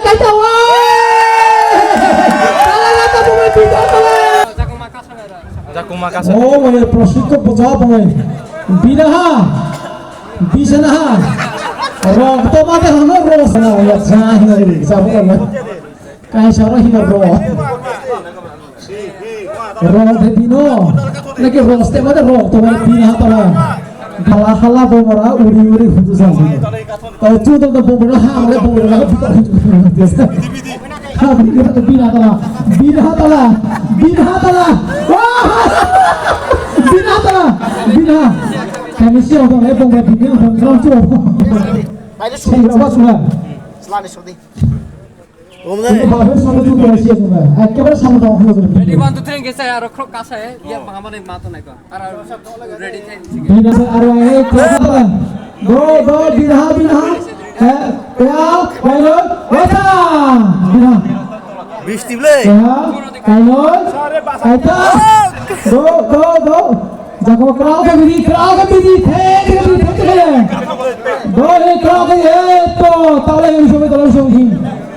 kaitawa. Kalangata pemain bina tala. Jakumakasan. Oh, may prosyekto pejawab pemain. Bina ha. Bisa na ha. Rong to mate hano ro sana ya sana ni sabu na. Kai sara hina ro. Ro de bino. Lagi ro ste mate ro to mate bina ha tala. Hala hala bomora uri uri hudu sa. To chu to to bomora ha amre bomora ha bitar hudu. Ha bina to bina tala. Bina tala. Bina tala. Wah! Bina tala. Bina. Kami siapa orang yang bomora bina orang kalau tu. বাইরে সেই আওয়াজ শোনা ইসলামী সর্দি কিন্তু বাপের সঙ্গে যুক্ত হয়েছি তোমরা একেবারে সামনে দাও হলো করে Ready one two three gesa aro krok kasa hai ya pangamane mato nai ko ara ready thai বিনা সে আর এই কথা গো গো বিনা বিনা হ্যাঁ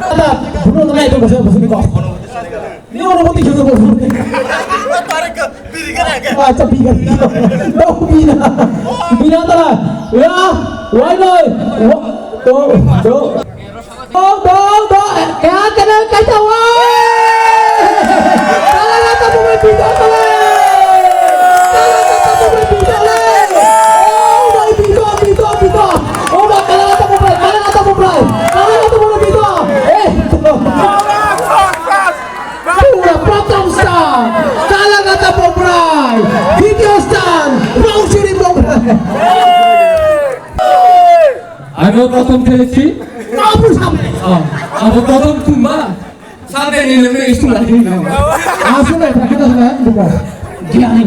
ただ belum naik itu bahasa bahasa kok ini orang putih gitu kok tarik ke birikan aja macam birikan tahu bina bina tala ya wai loy tuh tuh tuh tuh ya kenal kacau wai প্রথম খেলেছি Kamu sampai আমি প্রথম sudah buka. Dia nih